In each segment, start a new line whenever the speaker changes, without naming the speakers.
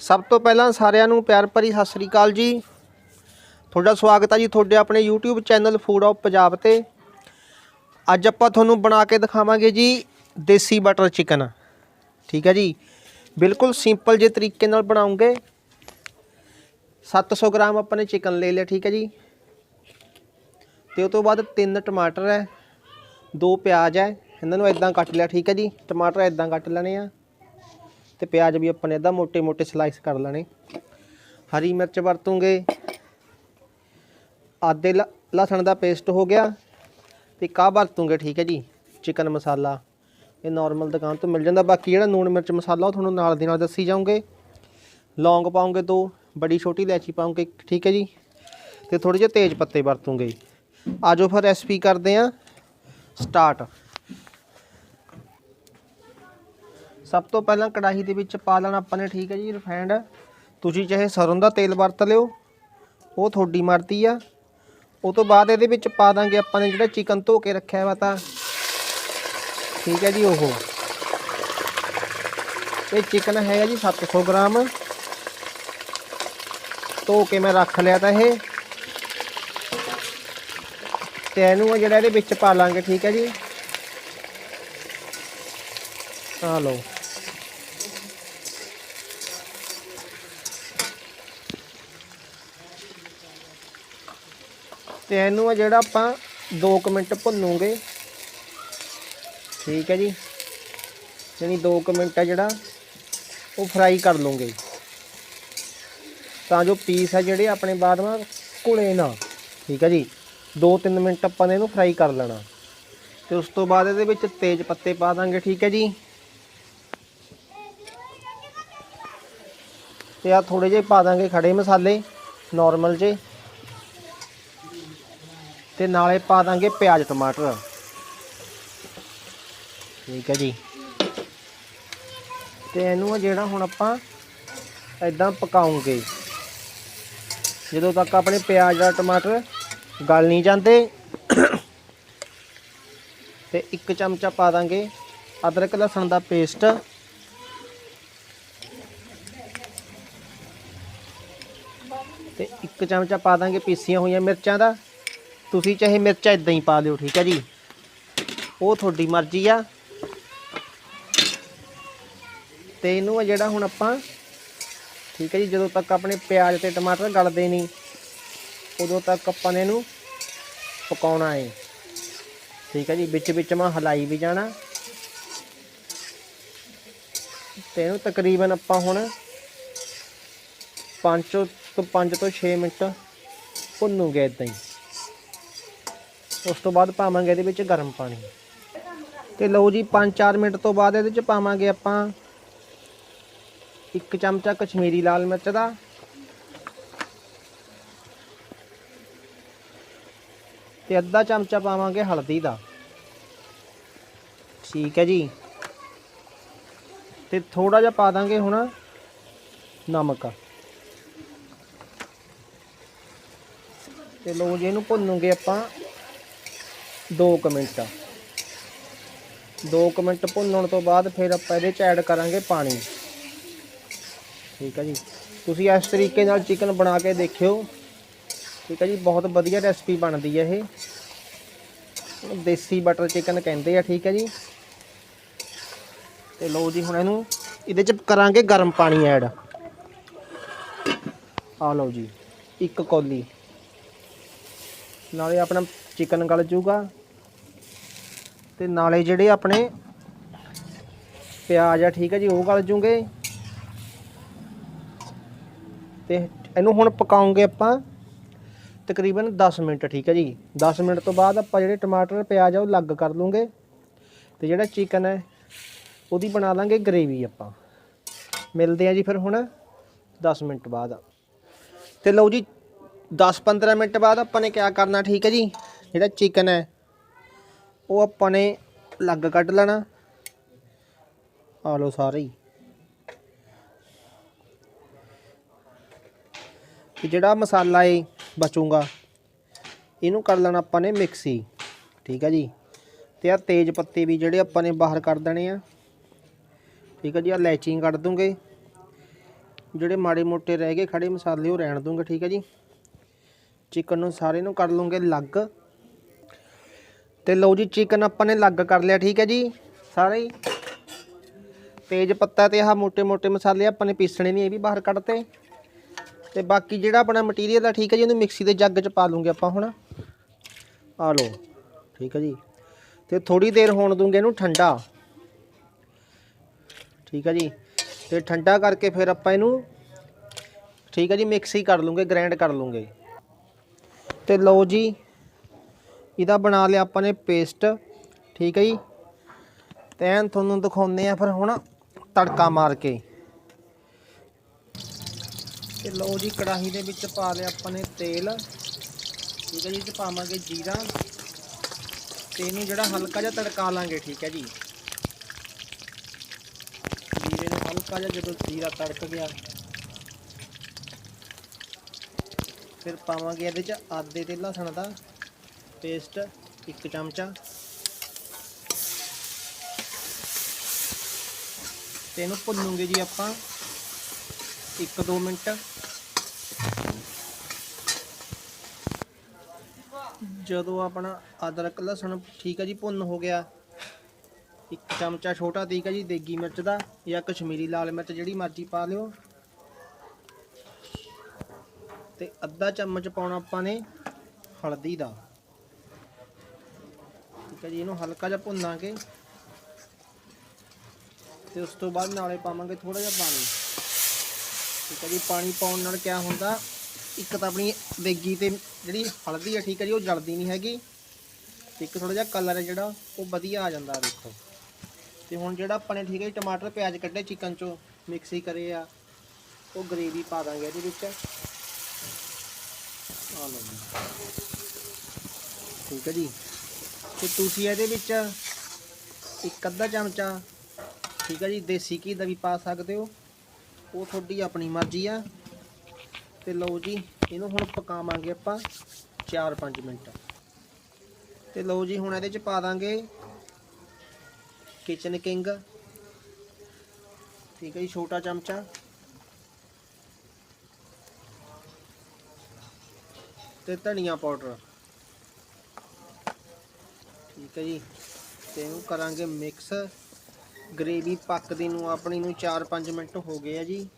ਸਭ ਤੋਂ ਪਹਿਲਾਂ ਸਾਰਿਆਂ ਨੂੰ ਪਿਆਰ ਭਰੀ ਸਤਿ ਸ੍ਰੀ ਅਕਾਲ ਜੀ। ਤੁਹਾਡਾ ਸਵਾਗਤ ਹੈ ਜੀ ਤੁਹਾਡੇ ਆਪਣੇ YouTube channel food of Punjab ਤੇ। ਅੱਜ ਆਪਾਂ ਤੁਹਾਨੂੰ ਬਣਾ ਕੇ ਦਿਖਾਵਾਂਗੇ ਜੀ ਦੇਸੀ ਬਟਰ ਚਿਕਨ ਠੀਕ ਹੈ ਜੀ? ਬਿਲਕੁਲ ਸਿੰਪਲ ਜੇ ਤਰੀਕੇ ਨਾਲ ਬਣਾਉਂਗੇ। 700 ਗ੍ਰਾਮ ਆਪਾਂ ਨੇ ਚਿਕਨ ਲੈ ਲਿਆ, ਠੀਕ ਹੈ ਜੀ? ਤੇ ਉਸ ਤੋਂ ਬਾਅਦ ਤਿੰਨ ਟਮਾਟਰ ਹੈ, ਦੋ ਪਿਆਜ਼ ਹੈ, ਇਹਨਾਂ ਨੂੰ ਇਦਾਂ ਕੱਟ ਲਿਆ, ਠੀਕ ਹੈ ਜੀ? ਟਮਾਟਰ ਇਦਾਂ ਕੱਟ ਲੈਣੇ ਆ। ਤੇ ਪਿਆਜ਼ ਵੀ ਆਪਾਂ ਨੇ ਇਹਦਾ ਮੋٹے-ਮੋٹے ਸਲਾਈਸ ਕਰ ਲੈਣੇ। ਹਰੀ ਮਿਰਚ ਵਰਤੂਗੇ। ਆਦੇ ਲਸਣ ਦਾ ਪੇਸਟ ਹੋ ਗਿਆ ਤੇ ਕਾ ਵਰਤੂਗੇ, ਠੀਕ ਹੈ ਜੀ ਚਿਕਨ ਮਸਾਲਾ। ਇਹ ਨਾਰਮਲ ਦੁਕਾਨ ਤੋਂ ਮਿਲ ਜਾਂਦਾ। ਬਾਕੀ ਜਿਹੜਾ ਨੂਣ ਮਿਰਚ ਮਸਾਲਾ, ਉਹ ਤੁਹਾਨੂੰ ਨਾਲ ਦੀ ਨਾਲ ਦੱਸੀ ਜਾਉਂਗੇ ਲੌਂਗ ਪਾਉਂਗੇ ਦੋ, ਬੜੀ ਛੋਟੀ ਇਲਾਇਚੀ ਪਾਉਂਗੇ ਠੀਕ ਹੈ ਜੀ। ਤੇ ਥੋੜੇ ਜਿਹਾ ਤੇਜ਼ ਪੱਤੇ ਵਰਤੂਗੇ। ਆਜੋ ਫਿਰ ਰੈਸਪੀ ਕਰਦੇ ਆਂ ਸਟਾਰਟ ਸਭ ਤੋਂ ਪਹਿਲਾਂ ਕੜਾਹੀ ਦੇ ਵਿੱਚ ਪਾ ਲੈਣਾ ਆਪਾਂ ਨੇ, ਠੀਕ ਹੈ ਜੀ ਰਿਫਾਈਂਡ ਤੁਸੀਂ ਚਾਹੇ ਸਰੋਂ ਦਾ ਤੇਲ ਵਰਤ ਲਿਓ, ਉਹ ਤੁਹਾਡੀ ਮਰਜ਼ੀ ਆ। ਉਹ ਤੋਂ ਬਾਅਦ ਇਹਦੇ ਵਿੱਚ ਪਾ ਦਾਂਗੇ ਆਪਾਂ ਨੇ ਜਿਹੜਾ ਚਿਕਨ ਧੋ ਕੇ ਰੱਖਿਆ ਵਾ ਤਾਂ। ਠੀਕ ਹੈ ਜੀ, ਉਹ। ਇਹ ਚਿਕਨ ਹੈਗਾ ਜੀ 700 ਗ੍ਰਾਮ। ਧੋ ਕੇ ਮੈਂ ਰੱਖ ਲਿਆ ਤਾਂ ਇਹ। ਤੇ ਇਹਨੂੰ ਜਿਹੜਾ ਇਹਦੇ ਵਿੱਚ ਪਾ ਲਾਂਗੇ, ਠੀਕ ਹੈ ਜੀ। ਆ ਲਓ। ਤੇ ਇਹਨੂੰ ਆ ਜਿਹੜਾ ਆਪਾਂ 2 ਮਿੰਟ ਭੁੰਨੂਗੇ। ਠੀਕ ਹੈ ਜੀ। ਯਾਨੀ 2 ਮਿੰਟ ਆ ਜਿਹੜਾ, ਉਹ ਫਰਾਈ ਕਰ ਲਵਾਂਗੇ ਤਾਂ ਜੋ ਪੀਸ ਆ ਜਿਹੜੇ ਆਪਣੇ ਬਾਅਦ ਵਿੱਚ ਘੁਲੇ ਨਾ। ਠੀਕ ਹੈ ਜੀ। 2-3 ਮਿੰਟ ਆਪਾਂ ਨੇ ਇਹਨੂੰ ਫਰਾਈ ਕਰ ਲੈਣਾ। ਤੇ ਉਸ ਤੋਂ ਬਾਅਦ ਇਹਦੇ ਵਿੱਚ ਤੇਜ਼ ਪੱਤੇ ਪਾ ਦਾਂਗੇ, ਠੀਕ ਹੈ ਜੀ। ਤੇ ਆ ਥੋੜੇ ਜਿਹੇ ਪਾ ਦਾਂਗੇ ਖੜੇ ਮਸਾਲੇ ਨਾਰਮਲ ਜੇ। ਤੇ ਨਾਲੇ ਪਾ ਦਾਂਗੇ ਪਿਆਜ਼, ਟਮਾਟਰ। ਠੀਕ ਹੈ ਜੀ। ਤੇ ਇਹਨੂੰ ਜਿਹੜਾ ਹੁਣ ਆਪਾਂ ਐਦਾਂ ਪਕਾਉਂਗੇ, ਜਦੋਂ ਤੱਕ ਆਪਣੇ ਪਿਆਜ਼ ਦਾ ਟਮਾਟਰ ਗਲ ਨਹੀਂ ਜਾਂਦੇ, ਤੇ ਇੱਕ ਚਮਚਾ ਪਾ ਦਾਂਗੇ ਅਦਰਕ ਲਸਣ ਦਾ ਪੇਸਟ। ਤੇ ਇੱਕ ਚਮਚਾ ਪਾ ਦਾਂਗੇ ਪੀਸੀਆਂ ਹੋਈਆਂ ਮਿਰਚਾਂ ਦਾ। ਤੁਸੀਂ ਚਾਹੇ ਮਿਰਚਾਂ ਇਦਾਂ ਹੀ ਪਾ ਲਿਓ, ਠੀਕ ਹੈ ਜੀ? ਉਹ ਤੁਹਾਡੀ ਮਰਜ਼ੀ ਆ। ਤੇ ਇਹਨੂੰ ਆ ਜਿਹੜਾ ਹੁਣ ਆਪਾਂ, ਠੀਕ ਹੈ ਜੀ, ਜਦੋਂ ਤੱਕ ਆਪਣੇ ਪਿਆਜ਼ ਤੇ ਟਮਾਟਰ ਗਲਦੇ ਨਹੀਂ, ਉਦੋਂ ਤੱਕ ਆਪਾਂ ਨੇ ਇਹਨੂੰ ਪਕਾਉਣਾ ਹੈ ਠੀਕ ਹੈ ਜੀ, ਵਿੱਚ ਵਿੱਚ ਮੈਂ ਹਲਾਈ ਵੀ ਜਾਣਾ। ਤੇ ਇਹਨੂੰ ਤਕਰੀਬਨ ਆਪਾਂ ਹੁਣ 5 ਤੋਂ 5 ਤੋਂ 6 ਮਿੰਟ ਭੁੰਨੂਗੇ ਇਦਾਂ ਹੀ। ਉਸ ਤੋਂ ਬਾਅਦ ਪਾਵਾਂਗੇ ਇਹਦੇ ਵਿੱਚ ਗਰਮ ਪਾਣੀ। ਤੇ ਲਓ ਜੀ 5-4 ਮਿੰਟ ਤੋਂ ਬਾਅਦ ਇਹਦੇ ਵਿੱਚ ਪਾਵਾਂਗੇ ਆਪਾਂ ਇੱਕ ਚਮਚਾ ਕਸ਼ਮੀਰੀ ਲਾਲ ਮਿਰਚ ਦਾ। ਤੇ ਅੱਧਾ ਚਮਚਾ ਪਾਵਾਂਗੇ ਹਲਦੀ ਦਾ। ਠੀਕ ਹੈ ਜੀ। ਤੇ ਥੋੜਾ ਜਿਹਾ ਪਾ ਦਾਂਗੇ ਹੁਣ ਨਮਕ। ਤੇ ਲੋ ਜੀ, ਇਹਨੂੰ ਭੁੰਨੂਗੇ ਆਪਾਂ। 2 ਮਿੰਟ 2 ਮਿੰਟ ਭੁੰਨਣ ਤੋਂ ਬਾਅਦ ਫਿਰ ਆਪਾਂ ਇਹਦੇ ਚ ਐਡ ਕਰਾਂਗੇ ਪਾਣੀ। ਠੀਕ ਹੈ ਜੀ। ਤੁਸੀਂ ਇਸ ਤਰੀਕੇ ਨਾਲ ਚਿਕਨ ਬਣਾ ਕੇ ਦੇਖਿਓ। ਠੀਕ ਹੈ ਜੀ, ਬਹੁਤ ਵਧੀਆ ਰੈਸਪੀ ਬਣਦੀ ਹੈ ਇਹ। ਦੇਸੀ ਬਟਰ ਚਿਕਨ ਕਹਿੰਦੇ ਆ, ਠੀਕ ਹੈ ਜੀ। ਤੇ ਲਓ ਜੀ, ਹੁਣ ਇਹਨੂੰ ਇਹਦੇ ਚ ਕਰਾਂਗੇ ਗਰਮ ਪਾਣੀ ਐਡ ਆ ਲਓ ਜੀ, ਇੱਕ ਕੌਲੀ। ਨਾਲੇ ਆਪਣਾ ਚਿਕਨ ਗਲ ਜੂਗਾ। ਤੇ ਨਾਲੇ ਜਿਹੜੇ ਆਪਣੇ ਪਿਆਜ਼ ਆ, ਠੀਕ ਹੈ ਜੀ, ਉਹ ਗਲ ਜੂਗੇ। ਤੇ ਇਹਨੂੰ ਹੁਣ ਪਕਾਉਂਗੇ ਆਪਾਂ ਤਕਰੀਬਨ 10 ਮਿੰਟ, ਠੀਕ ਹੈ ਜੀ। 10 ਮਿੰਟ ਤੋਂ ਬਾਅਦ ਆਪਾਂ ਜਿਹੜੇ ਟਮਾਟਰ, ਪਿਆਜ਼ ਆ, ਉਹ ਲੱਗ ਕਰ ਲੂੰਗੇ। ਤੇ ਜਿਹੜਾ ਚਿਕਨ ਹੈ, ਉਹਦੀ ਬਣਾ ਲਾਂਗੇ ਗ੍ਰੇਵੀ ਆਪਾਂ। ਮਿਲਦੇ ਆ ਜੀ ਫਿਰ ਹੁਣ 10 ਮਿੰਟ ਬਾਅਦ। ਤੇ ਲਓ ਜੀ 10-15 ਮਿੰਟ ਬਾਅਦ ਆਪਾਂ ਨੇ ਕਿਆ ਕਰਨਾ, ਠੀਕ ਹੈ ਜੀ? ਜਿਹੜਾ ਚਿਕਨ ਹੈ ਉਹ ਆਪਾਂ ਨੇ ਲੱਗ ਕੱਢ ਲੈਣਾ। ਆ ਲਓ ਸਾਰੇ ਹੀ। ਤੇ ਜਿਹੜਾ ਮਸਾਲਾ ਏ ਬਚੂਗਾ, ਇਹਨੂੰ ਕਰ ਲੈਣਾ ਆਪਾਂ ਨੇ ਮਿਕਸੀ। ਠੀਕ ਹੈ ਜੀ। ਤੇ ਆ ਤੇਜ ਪੱਤੇ ਵੀ ਜਿਹੜੇ ਆਪਾਂ ਨੇ ਬਾਹਰ ਕੱਢ ਦੇਣੇ ਆ। ਠੀਕ ਹੈ ਜੀ ਆ ਲੈਚਿੰਗ ਕੱਢ ਦੂੰਗੇ। ਜਿਹੜੇ ਮਾੜੇ ਮੋਟੇ ਰਹਿ ਗਏ, ਖੜੇ ਮਸਾਲੇ ਉਹ ਰਹਿਣ ਦੂੰਗੇ, ਠੀਕ ਹੈ ਜੀ। ਚਿਕਨ ਨੂੰ ਸਾਰੇ ਨੂੰ ਕਰ ਲੂੰਗੇ ਲੱਗ ਤੇ ਲਓ ਜੀ ਚਿਕਨ ਆਪਾਂ ਨੇ ਲੱਗ ਕਰ ਲਿਆ, ਠੀਕ ਹੈ ਜੀ? ਸਾਰੇ ਤੇਜ ਪੱਤਾ ਤੇ ਆਹ ਮੋٹے-ਮੋٹے ਮਸਾਲੇ ਆਪਾਂ ਨੇ ਪੀਸਣੇ ਨਹੀਂ, ਇਹ ਵੀ ਬਾਹਰ ਕੱਢਤੇ। ਤੇ ਬਾਕੀ ਜਿਹੜਾ ਆਪਣਾ ਮਟੀਰੀਅਲ ਆ, ਠੀਕ ਹੈ ਜੀ ਇਹਨੂੰ ਮਿਕਸੀ ਦੇ ਜੱਗ 'ਚ ਪਾ ਲੂੰਗੇ ਆਪਾਂ ਹੁਣ। ਆ ਲਓ, ਠੀਕ ਹੈ ਜੀ। ਤੇ ਥੋੜੀ ਦੇਰ ਹੋਣ ਦੂੰਗੇ ਇਹਨੂੰ ਠੰਡਾ। ਠੀਕ ਹੈ ਜੀ। ਤੇ ਠੰਡਾ ਕਰਕੇ ਫਿਰ ਆਪਾਂ ਇਹਨੂੰ, ਠੀਕ ਹੈ ਜੀ, ਮਿਕਸੀ ਕਰ ਲੂੰਗੇ ਗ੍ਰਾਈਂਡ ਕਰ ਲੂੰਗੇ। ਤੇ ਲਓ ਜੀ ਇਹਦਾ ਬਣਾ ਲਿਆ ਆਪਾਂ ਨੇ ਪੇਸਟ ਠੀਕ ਹੈ ਜੀ? ਤੇ ਐਨ ਤੁਹਾਨੂੰ ਦਿਖਾਉਂਦੇ ਆ ਫਿਰ ਹੁਣ ਤੜਕਾ ਮਾਰ ਕੇ। ਤੇ ਲਓ ਜੀ, ਕੜਾਹੀ ਦੇ ਵਿੱਚ ਪਾ ਲਿਆ ਆਪਾਂ ਨੇ ਤੇਲ। ਠੀਕ ਹੈ ਜੀ, ਤੇ ਪਾਵਾਂਗੇ ਜੀਰਾ। ਤੇ ਇਹਨੂੰ ਜਿਹੜਾ ਹਲਕਾ ਜਿਹਾ ਤੜਕਾ ਲਾਂਗੇ, ਠੀਕ ਹੈ ਜੀ? ਜੀਰੇ ਨੂੰ ਹਲਕਾ ਜਿਹਾ ਜਦੋਂ ਜੀਰਾ ਤੜਕ ਗਿਆ। ਫਿਰ ਪਾਵਾਂਗੇ ਇਹਦੇ ਚ ਆਦੇ ਤੇ ਲਸਣ ਦਾ। ਪੇਸਟ ਇੱਕ ਚਮਚਾ। ਤੇ ਇਹਨੂੰ ਭੁੰਨੂਗੇ ਜੀ ਆਪਾਂ 1-2 ਮਿੰਟ। ਜਦੋਂ ਆਪਣਾ ਅਦਰਕ, ਲਸਣ ਠੀਕ ਹੈ ਜੀ, ਭੁੰਨ ਹੋ ਗਿਆ। ਇੱਕ ਚਮਚਾ ਛੋਟਾ ਠੀਕ ਹੈ ਜੀ, ਦੇਗੀ ਮਿਰਚ ਦਾ ਜਾਂ ਕਸ਼ਮੀਰੀ ਲਾਲ ਮਿਰਚ ਜਿਹੜੀ ਮਰਜ਼ੀ ਪਾ ਲਿਓ। ਤੇ ਅੱਧਾ ਚਮਚ ਪਾਉਣਾ ਆਪਾਂ ਨੇ ਹਲਦੀ ਦਾ। ਠੀਕ ਹੈ ਜੀ, ਇਹਨੂੰ ਹਲਕਾ ਜਿਹਾ ਭੁੰਨਾਂਗੇ ਤੇ ਉਸ ਤੋਂ ਬਾਅਦ ਨਾਲੇ ਪਾਵਾਂਗੇ ਥੋੜਾ ਜਿਹਾ ਪਾਣੀ। ਠੀਕ ਹੈ ਜੀ, ਪਾਣੀ ਪਾਉਣ ਨਾਲ ਕੀ ਹੁੰਦਾ, ਇੱਕ ਤਾਂ ਆਪਣੀ ਦੇਗੀ ਤੇ ਜਿਹੜੀ ਹਲਦੀ ਹੈ ਠੀਕ ਹੈ ਜੀ, ਉਹ ਜਲਦੀ ਨਹੀਂ ਹੈਗੀ। ਇੱਕ ਥੋੜਾ ਜਿਹਾ ਕਲਰ ਹੈ ਜਿਹੜਾ, ਉਹ ਵਧੀਆ ਆ ਜਾਂਦਾ, ਦੇਖੋ। ਤੇ ਹੁਣ ਜਿਹੜਾ ਆਪਾਂ ਨੇ, ਠੀਕ ਹੈ ਜੀ, ਟਮਾਟਰ, ਪਿਆਜ਼ ਕੱਢੇ ਚਿਕਨ ਚੋਂ, ਮਿਕਸੀ ਕਰੇ ਆ, ਉਹ ਗ੍ਰੇਵੀ ਪਾ ਦਾਂਗੇ ਇਹਦੇ ਵਿੱਚ। ਆ ਲਓ ਠੀਕ ਹੈ ਜੀ। ਤੇ ਤੁਸੀਂ ਇਹਦੇ ਵਿੱਚ ਇੱਕ ਅੱਧਾ ਚਮਚਾ, ਠੀਕ ਹੈ ਜੀ, ਦੇਸੀ ਘੀ ਦਾ ਵੀ ਪਾ ਸਕਦੇ ਹੋ। ਉਹ ਤੁਹਾਡੀ ਆਪਣੀ ਮਰਜ਼ੀ ਆ। ਤੇ ਲਓ ਜੀ, ਇਹਨੂੰ ਹੁਣ ਪਕਾਵਾਂਗੇ ਆਪਾਂ 4-5 ਮਿੰਟ। ਤੇ ਲਓ ਜੀ, ਹੁਣ ਇਹਦੇ ਚ ਪਾ ਦਾਂਗੇ ਕਿਚਨ ਕਿੰਗ। ਠੀਕ ਹੈ ਜੀ, ਛੋਟਾ ਚਮਚਾ। ਤੇ ਧਨੀਆ ਪਾਊਡਰ। ਠੀਕ ਹੈ ਜੀ। ਤੇ ਇਹਨੂੰ ਕਰਾਂਗੇ ਮਿਕਸ ਗ੍ਰੇਵੀ ਪੱਕਦੀ ਨੂੰ, ਆਪਣੀ ਨੂੰ 4-5 ਮਿੰਟ ਹੋ ਗਏ ਆ ਜੀ।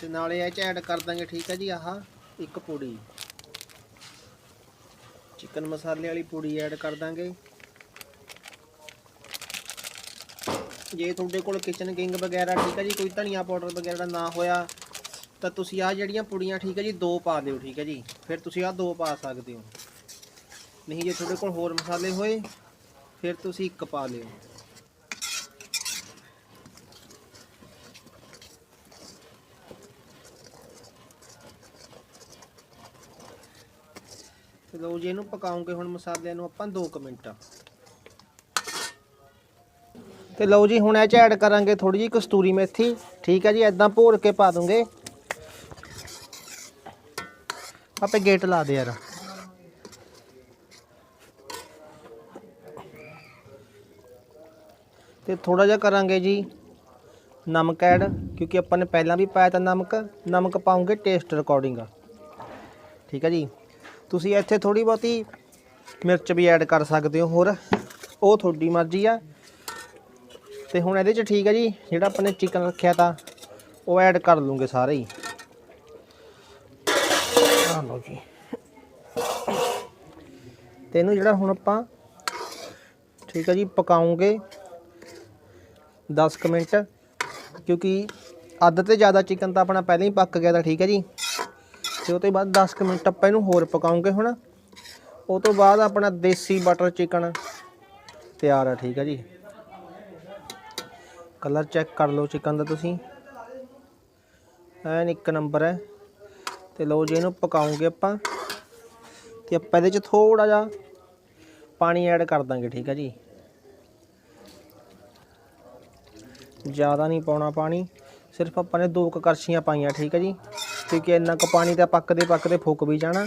ਤੇ ਨਾਲੇ ਇਹ ਚ ਐਡ ਕਰ ਦਾਂਗੇ, ਠੀਕ ਹੈ ਜੀ, ਆਹ ਇੱਕ ਪੂੜੀ। ਚਿਕਨ ਮਸਾਲੇ ਵਾਲੀ ਪੂੜੀ ਐਡ ਕਰ ਦਾਂਗੇ। ਜੇ ਤੁਹਾਡੇ ਕੋਲ ਕਿਚਨ ਕਿੰਗ ਵਗੈਰਾ, ਠੀਕ ਹੈ ਜੀ, ਕੋਈ ਧਨੀਆ ਪਾਊਡਰ ਵਗੈਰਾ ਨਾ ਹੋਇਆ, ਤਾਂ ਤੁਸੀਂ ਆ ਜਿਹੜੀਆਂ ਪੁੜੀਆਂ, ਠੀਕ ਹੈ ਜੀ, ਦੋ ਪਾ ਦਿਓ, ਠੀਕ ਹੈ ਜੀ। ਫਿਰ ਤੁਸੀਂ ਆ ਦੋ ਪਾ ਸਕਦੇ ਹੋ। ਨਹੀਂ ਜੇ ਤੁਹਾਡੇ ਕੋਲ ਹੋਰ ਮਸਾਲੇ ਹੋਏ, ਫਿਰ ਤੁਸੀਂ ਇੱਕ ਪਾ ਲਿਓ। ਲਓ ਜੀ, ਇਹਨੂੰ ਪਕਾਉਂਗੇ ਹੁਣ ਮਸਾਲਿਆਂ ਨੂੰ ਆਪਾਂ 2 ਮਿੰਟ। ਤੇ ਲਓ ਜੀ, ਹੁਣ ਇਹ ਚ ਐਡ ਕਰਾਂਗੇ ਥੋੜੀ ਜਿਹੀ ਕਸਤੂਰੀ ਮੇਥੀ। ਠੀਕ ਹੈ ਜੀ ਐਦਾਂ ਭੋਰ ਕੇ ਪਾ ਦੂੰਗੇ। ਆਪੇ ਗੇਟ ਲਾ ਦੇ ਯਾਰ। ਤੇ ਥੋੜਾ ਜਿਹਾ ਕਰਾਂਗੇ ਜੀ ਨਮਕ ਐਡ, ਕਿਉਂਕਿ ਆਪਾਂ ਨੇ ਪਹਿਲਾਂ ਵੀ ਪਾਇਆ ਤਾਂ ਨਮਕ ਨਮਕ ਪਾਉਂਗੇ ਟੇਸਟ ਰਿਕਾਰਡਿੰਗ ਠੀਕ ਹੈ ਜੀ? ਤੁਸੀਂ ਇੱਥੇ ਥੋੜੀ ਬਹੁਤੀ ਮਿਰਚ ਵੀ ਐਡ ਕਰ ਸਕਦੇ ਹੋ ਹੋਰ, ਉਹ ਤੁਹਾਡੀ ਮਰਜ਼ੀ ਆ। ਤੇ ਹੁਣ ਇਹਦੇ ਚ ਠੀਕ ਹੈ ਜੀ, ਜਿਹੜਾ ਆਪਾਂ ਨੇ ਚਿਕਨ ਰੱਖਿਆ ਤਾਂ, ਉਹ ਐਡ ਕਰ ਲੂੰਗੇ ਸਾਰੇ ਹੀ। ਆ ਲਓ ਜੀ। ਤੇ ਇਹਨੂੰ ਜਿਹੜਾ ਹੁਣ ਆਪਾਂ, ਠੀਕ ਹੈ ਜੀ, ਪਕਾਉਂਗੇ 10 ਕੁ ਮਿੰਟ, ਕਿਉਂਕਿ ਅੱਧ ਤੇ ਜ਼ਿਆਦਾ ਚਿਕਨ ਤਾਂ ਆਪਣਾ ਪਹਿਲਾਂ ਹੀ ਪੱਕ ਗਿਆ ਤਾਂ ਠੀਕ ਹੈ ਜੀ। ਤੇ ਉਹ ਤੋਂ ਬਾਅਦ 10 ਕੁ ਮਿੰਟ ਆਪਾਂ ਇਹਨੂੰ ਹੋਰ ਪਕਾਉਂਗੇ ਹੁਣ। ਉਹ ਤੋਂ ਬਾਅਦ ਆਪਣਾ ਦੇਸੀ ਬਟਰ ਚਿਕਨ ਤਿਆਰ ਆ, ਠੀਕ ਹੈ ਜੀ। ਕਲਰ ਚੈੱਕ ਕਰ ਲਓ ਚਿਕਨ ਦਾ ਤੁਸੀਂ। ਐਨ ਇੱਕ ਨੰਬਰ ਹੈ। ਤੇ ਲਓ ਜੀ, ਇਹਨੂੰ ਪਕਾਉਂਗੇ ਆਪਾਂ। ਤੇ ਆਪਾਂ ਇਹਦੇ ਚ ਥੋੜਾ ਜਿਹਾ ਪਾਣੀ ਐਡ ਕਰ ਦਾਂਗੇ, ਠੀਕ ਹੈ ਜੀ। ਜ਼ਿਆਦਾ ਨਹੀਂ ਪਾਉਣਾ ਪਾਣੀ। ਸਿਰਫ ਆਪਾਂ ਨੇ ਦੋ ਕੁ ਕੜਛੀਆਂ ਪਾਈਆਂ, ਠੀਕ ਹੈ ਜੀ? ਕਿਉਂਕਿ ਇੰਨਾ ਕੁ ਪਾਣੀ ਤਾਂ ਪੱਕਦੇ ਪੱਕਦੇ ਫੁੱਕ ਵੀ ਜਾਣਾ।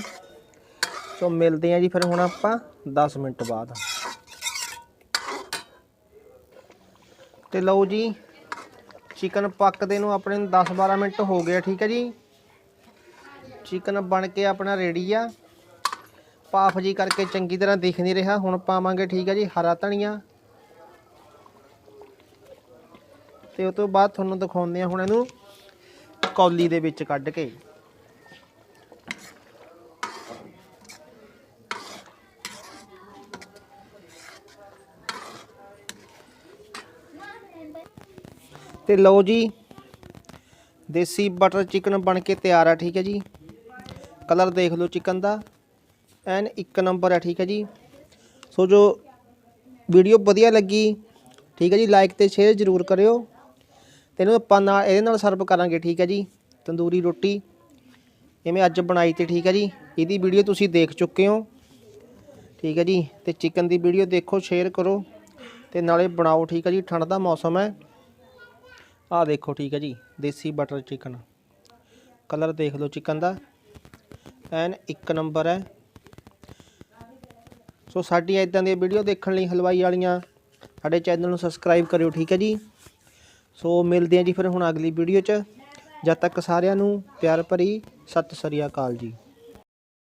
ਸੋ ਮਿਲਦੇ ਆ ਜੀ ਫਿਰ ਹੁਣ ਆਪਾਂ 10 ਮਿੰਟ ਬਾਅਦ। ਤੇ ਲਓ ਜੀ, ਚਿਕਨ ਪੱਕਦੇ ਨੂੰ ਆਪਣੇ ਨੂੰ 10-12 ਮਿੰਟ ਹੋ ਗਏ ਠੀਕ ਹੈ ਜੀ? ਚਿਕਨ ਬਣ ਕੇ ਆਪਣਾ ਰੈਡੀ ਆ। ਭਾਫ ਜੀ ਕਰਕੇ ਚੰਗੀ ਤਰ੍ਹਾਂ ਦਿਖ ਨਹੀਂ ਰਿਹਾ, ਹੁਣ ਪਾਵਾਂਗੇ, ਠੀਕ ਹੈ ਜੀ, ਹਰਾ ਧਨੀਆ। ਤੇ ਉਸ ਤੋਂ ਬਾਅਦ ਤੁਹਾਨੂੰ ਦਿਖਾਉਂਦੇ ਆ ਹੁਣ ਇਹਨੂੰ ਕੌਲੀ ਦੇ ਵਿੱਚ ਕੱਢ ਕੇ। ਤੇ ਲਓ ਜੀ, ਦੇਸੀ ਬਟਰ ਚਿਕਨ ਬਣ ਕੇ ਤਿਆਰ ਆ, ਠੀਕ ਹੈ ਜੀ। ਕਲਰ ਦੇਖ ਲਓ ਚਿਕਨ ਦਾ। ਐਨ ਇੱਕ ਨੰਬਰ ਹੈ ਠੀਕ ਹੈ ਜੀ। ਸੋ ਜੋ ਵੀਡੀਓ ਵਧੀਆ ਲੱਗੀ, ਠੀਕ ਹੈ ਜੀ, ਲਾਈਕ ਤੇ ਸ਼ੇਅਰ ਜ਼ਰੂਰ ਕਰਿਓ। ਤੇ ਇਹਨੂੰ ਆਪਾਂ ਨਾਲ ਇਹਦੇ ਨਾਲ ਸਰਵ ਕਰਾਂਗੇ, ਠੀਕ ਹੈ ਜੀ? ਤੰਦੂਰੀ ਰੋਟੀ। ਜਿਵੇਂ ਅੱਜ ਬਣਾਈ ਤੇ ਠੀਕ ਹੈ ਜੀ? ਇਹਦੀ ਵੀਡੀਓ ਤੁਸੀਂ ਦੇਖ ਚੁੱਕੇ ਹੋ। ਠੀਕ ਹੈ ਜੀ? ਤੇ ਚਿਕਨ ਦੀ ਵੀਡੀਓ ਦੇਖੋ ਸ਼ੇਅਰ ਕਰੋ। ਤੇ ਨਾਲੇ ਬਣਾਓ, ਠੀਕ ਹੈ ਜੀ? ਠੰਡ ਦਾ ਮੌਸਮ ਹੈ। ਆਹ ਦੇਖੋ, ਠੀਕ ਹੈ ਜੀ? ਦੇਸੀ ਬਟਰ ਚਿਕਨ ਕਲਰ ਦੇਖ ਲਓ ਚਿਕਨ ਦਾ। ਐਨ ਇੱਕ ਨੰਬਰ ਹੈ। ਸੋ ਸਾਡੀ ਇਦਾਂ ਦੀਆਂ ਵੀਡੀਓ ਦੇਖਣ ਲਈ ਹਲਵਾਈ ਵਾਲੀਆਂ, ਸਾਡੇ ਚੈਨਲ ਨੂੰ ਸਬਸਕ੍ਰਾਈਬ ਕਰਿਓ, ਠੀਕ ਹੈ ਜੀ? ਸੋ ਮਿਲਦੇ ਹਾਂ ਜੀ ਫਿਰ ਹੁਣ ਅਗਲੀ ਵੀਡੀਓ 'ਚ। ਜਦ ਤੱਕ ਸਾਰਿਆਂ ਨੂੰ ਪਿਆਰ ਭਰੀ ਸਤਿ ਸ੍ਰੀ ਅਕਾਲ ਜੀ।